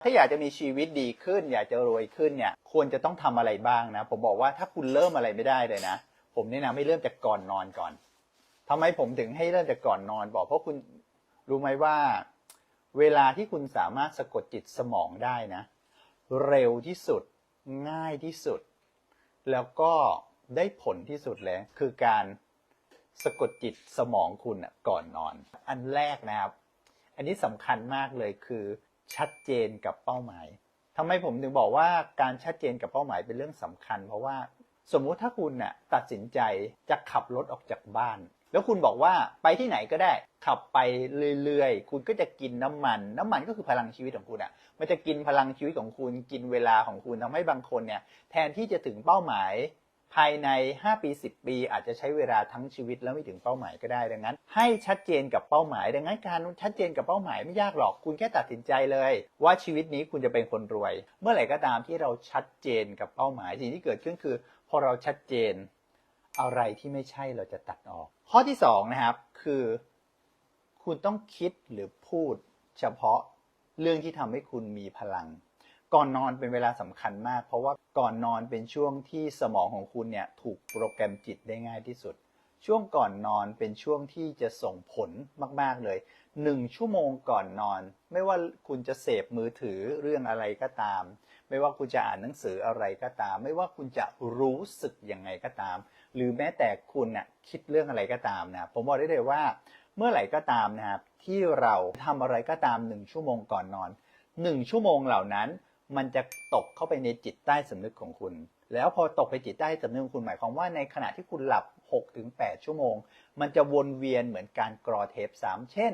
ถ้าอยากจะมีชีวิตดีขึ้น อยากจะรวยขึ้นเนี่ยควรจะต้องทำอะไรบ้างนะ ผมบอกว่าถ้าคุณเริ่มอะไรไม่ได้เลยนะ ผมแนะนำให้เริ่มจากก่อนนอนก่อนทำไมผมถึงให้เริ่มจากก่อนนอน บอกเพราะคุณรู้ไหมว่า เวลาที่คุณสามารถสะกดจิตสมองได้นะ เร็วที่สุดง่ายที่สุด แล้วก็ได้ผลที่สุดเลยคือการสะกดจิตสมองคุณก่อนนอน อันแรกนะครับ อันนี้สำคัญมากเลยคือ ชัดเจนกับเป้าหมายทำไมผมถึงบอกว่าการชัดเจนกับเป้าหมายเป็นเรื่องสำคัญ เพราะว่าสมมุติถ้าคุณน่ะตัดสินใจจะขับรถออกจากบ้าน แล้วคุณบอกว่าไปที่ไหนก็ได้ ขับไปเรื่อยๆ คุณก็จะกินน้ำมัน น้ำมันก็คือพลังชีวิตของคุณอะ มันจะกินพลังชีวิตของคุณ กินเวลาของคุณทำให้บางคนเนี่ยแทนที่จะถึงเป้าหมาย ภายใน 5 ปี 10 ปี อาจจะใช้เวลาทั้งชีวิตแล้วไม่ถึงเป้าหมายก็ได้ดังนั้น ให้ชัดเจนกับเป้าหมาย ดังนั้นการชัดเจนกับเป้าหมายไม่ยากหรอกคุณแค่ตัดสินใจเลย ว่าชีวิตนี้คุณจะเป็นคนรวย เมื่อไหร่ก็ตามที่เราชัดเจนกับเป้าหมายสิ่งที่เกิดขึ้นคือ พอเราชัดเจน อะไรที่ไม่ใช่เราจะตัดออก ข้อที่สองนะครับคือ คุณต้องคิดหรือพูด เฉพาะเรื่องที่ทำให้คุณมีพลัง ก่อนนอนเป็นเวลาสำคัญมาก เพราะว่าก่อนนอนเป็นช่วงที่สมองของคุณเนี่ยถูกโปรแกรมจิตได้ง่ายที่สุด ช่วงก่อนนอนเป็นช่วงที่จะส่งผลมาก ๆเลยหนึ่งชั่วโมงก่อนนอน ไม่ว่าคุณจะเสพมือถือเรื่องอะไรก็ตาม ไม่ว่าคุณจะอ่านหนังสืออะไรก็ตาม ไม่ว่าคุณจะรู้สึกยังไงก็ตาม หรือแม้แต่คุณน่ะคิดเรื่องอะไรก็ตามนะผมบอกได้เลยว่าเมื่อไหร่ก็ตามนะครับที่เราทำอะไรก็ตามหนึ่งชั่วโมงก่อนนอนหนึ่งชั่วโมงเหล่านั้น มันจะตกเข้าไปในจิตใต้สำนึกของคุณ แล้วพอตกไปจิตใต้สำนึกของคุณ หมายความว่าในขณะที่คุณหลับ6-8ชั่วโมง มันจะวนเวียนเหมือนการกรอเทปซ้ำเช่น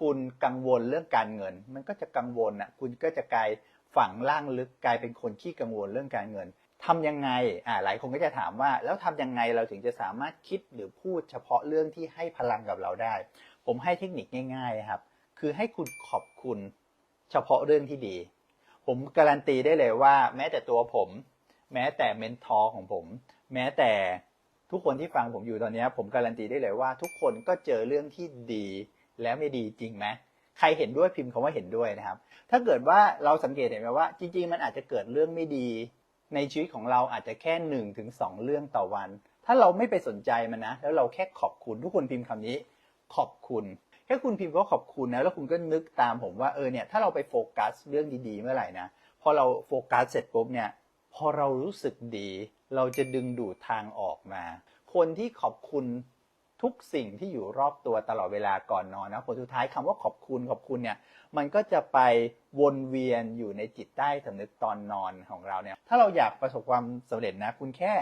คุณกังวลเรื่องการเงิน มันก็จะกังวลอะคุณก็จะกลายฝังล่างลึกกลายเป็นคนขี้กังวลเรื่องการเงินทำยังไงอ่าหลายคนก็จะถามว่า แล้วทำยังไงเราถึงจะสามารถคิดหรือพูดเฉพาะเรื่องที่ให้พลังกับเราได้ ผมให้เทคนิคง่าย ๆ ครับ คือให้คุณขอบคุณเฉพาะเรื่องที่ดี ผมการันตีได้เลยว่า แม้แต่ตัวผม แม้แต่เมนทอร์ของผม แม้แต่ทุกคนที่ฟังผมอยู่ตอนนี้ผมการันตีได้เลยว่า ทุกคนก็เจอเรื่องที่ดีแล้วไม่ดีจริงไหมใครเห็นด้วยพิมพ์คำว่าเห็นด้วยนะครับ ถ้าเกิดว่าเราสังเกตเห็นไหมว่า จริง ๆ มันอาจจะเกิดเรื่องไม่ดี ในชีวิตของเราอาจจะแค่หนึ่งถึงสองเรื่องต่อวัน ถ้าเราไม่ไปสนใจมันนะ แล้วเราแค่ขอบคุณทุกคนพิมพ์คำนี้ ขอบคุณ แค่คุณพิมพ์ว่าขอบคุณนะแล้วคุณก็นึกตามผมว่าเออเนี่ยถ้าเราไปโฟกัสเรื่องดีๆเมื่อไหร่นะพอเราโฟกัสเสร็จปุ๊บเนี่ยพอเรารู้สึกดี เราจะดึงดูดทางออกมา คนที่ขอบคุณทุกสิ่งที่อยู่รอบตัวตลอดเวลาก่อนนอนนะผลสุดท้ายคำว่าขอบคุณขอบคุณเนี่ยมันก็จะไปวนเวียนอยู่ในจิตใต้สำนึกตอนนอนของเราเนี่ยถ้าเราอยากประสบความสำเร็จนะ คุณแค่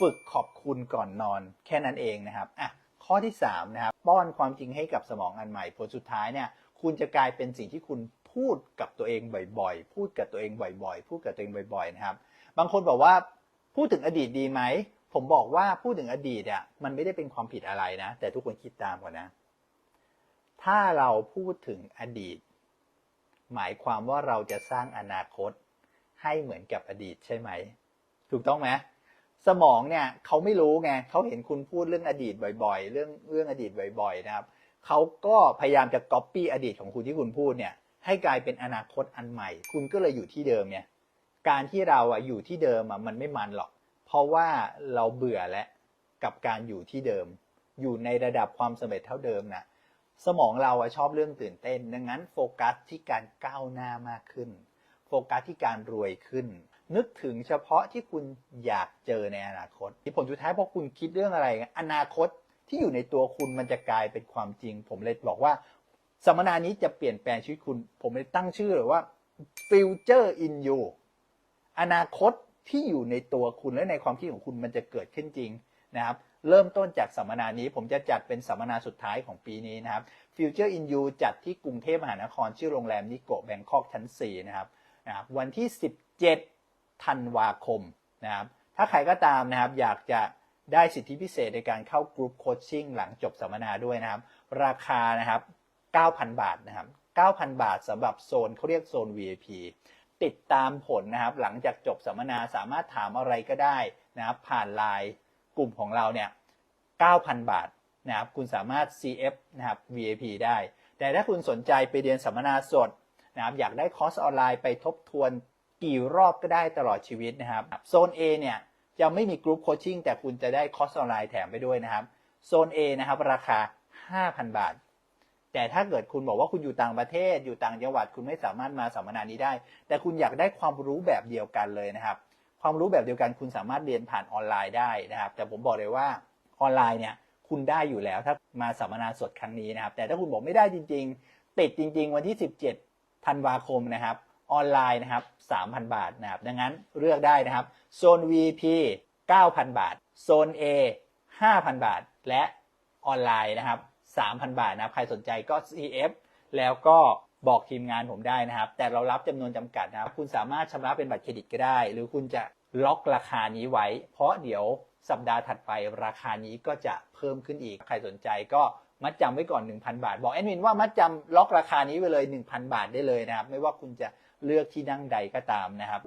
ฝึกขอบคุณก่อนนอนแค่นั้นเองนะครับอะ ข้อที่3นะครับป้อนความจริงให้กับสมองอันใหม่ผลสุดท้ายเนี่ยคุณจะกลายเป็นสิ่งที่คุณพูดกับตัวเองบ่อยๆ พูดกับตัวเองบ่อยๆ พูดกับตัวเองบ่อยๆนะครับ บางคนบอกว่าพูดถึงอดีตดีไหม ผมบอกว่าพูดถึงอดีตอะมันไม่ได้เป็นความผิดอะไรนะ แต่ทุกคนคิดตามก่อนนะ ถ้าเราพูดถึงอดีต หมายความว่าเราจะสร้างอนาคตให้เหมือนกับอดีตใช่ไหม ถูกต้องไหม สมองเนี่ยเขาไม่รู้ไงเขาเห็นคุณพูดเรื่องอดีตบ่อย ๆ เรื่องเรื่องอดีตบ่อยๆนะครับเขาก็พยายามจะก๊อปปี้อดีตของคุณที่คุณพูดเนี่ยให้กลายเป็นอนาคตอันใหม่ คุณก็เลยอยู่ที่เดิมเนี่ยการที่เราอะอยู่ที่เดิมอะมันไม่มันหรอก เพราะว่าเราเบื่อแล้วกับการอยู่ที่เดิม อยู่ในระดับความสำเร็จเท่าเดิมนะสมองเราอะชอบเรื่องตื่นเต้น ดังนั้นโฟกัสที่การก้าวหน้ามากขึ้น โฟกัสที่การรวยขึ้น นึกถึงเฉพาะที่คุณอยากเจอในอนาคตที่ผลสุดท้ายพอคุณคิดเรื่องอะไร อนาคตที่อยู่ในตัวคุณมันจะกลายเป็นความจริง ผมเลยบอกว่าสัมมนานี้จะเปลี่ยนแปลงชีวิตคุณ ผมเลยตั้งชื่อเลยว่า future in you อนาคตที่อยู่ในตัวคุณและในความคิดของคุณมันจะเกิดขึ้นจริงนะครับ เริ่มต้นจากสัมมนานี้ ผมจะจัดเป็นสัมมนาสุดท้ายของปีนี้นะครับ Future in You จัดที่กรุงเทพมหานคร ชื่อโรงแรมนิโกแบงคอกชั้น 4 นะครับนะครับ วันที่ 17 ธันวาคมนะครับ ถ้าใครก็ตามนะครับอยากจะได้สิทธิพิเศษในการเข้ากรุ๊ปโคชชิ่งหลังจบสัมมนาด้วยนะครับ ราคานะครับ 9,000 บาทนะครับ 9,000 บาทสำหรับโซนเขาเรียกโซน VIP ติดตามผลนะครับ หลังจากจบสัมมนาสามารถถามอะไรก็ได้นะครับ ผ่านไลน์กลุ่มของเราเนี่ย 9,000 บาทนะครับ คุณสามารถ CF นะครับ VIP ได้ แต่ถ้าคุณสนใจไปเรียนสัมมนาสดนะครับ อยากได้คอร์สออนไลน์ไปทบทวน กี่รอบก็ได้ตลอดชีวิตนะครับ โซน A เนี่ยจะไม่มีกรุ๊ปโคชชิ่งแต่คุณจะได้คอร์สออนไลน์แถมไปด้วยนะครับ โซน A นะครับ ราคา 5,000 บาท แต่ถ้าเกิดคุณบอกว่าคุณอยู่ต่างประเทศ อยู่ต่างจังหวัดคุณไม่สามารถมาสัมมนานี้ได้ แต่คุณอยากได้ความรู้แบบเดียวกันเลยนะครับ ความรู้แบบเดียวกันคุณสามารถเรียนผ่านออนไลน์ได้นะครับ แต่ผมบอกเลยว่าออนไลน์เนี่ยคุณได้อยู่แล้วถ้ามาสัมมนาสดครั้งนี้นะครับ แต่ถ้าคุณบอกไม่ได้จริง ๆ ติดจริง ๆ วันที่ 17ธันวาคมนะครับ ออนไลน์นะครับ 3,000 บาทนะครับ ดังนั้นเลือกได้นะครับ โซน VP 9,000 บาท โซน A 5,000 บาท และออนไลน์นะครับ 3,000 บาทนะครับ ใครสนใจก็ CF แล้วก็บอกทีมงานผมได้นะครับ แต่เรารับจำนวนจำกัดนะครับ คุณสามารถชำระเป็นบัตรเครดิตก็ได้ หรือคุณจะล็อกราคานี้ไว้ เพราะเดี๋ยวสัปดาห์ถัดไปราคานี้ก็จะเพิ่มขึ้นอีก ใครสนใจก็มัดจำไว้ก่อน 1,000 บาท บอกแอดมินว่ามัดจำล็อกราคานี้ไว้เลย 1,000 บาทได้เลยนะครับ ไม่ว่าคุณจะ เลือกที่นั่งใดก็ตามนะครับ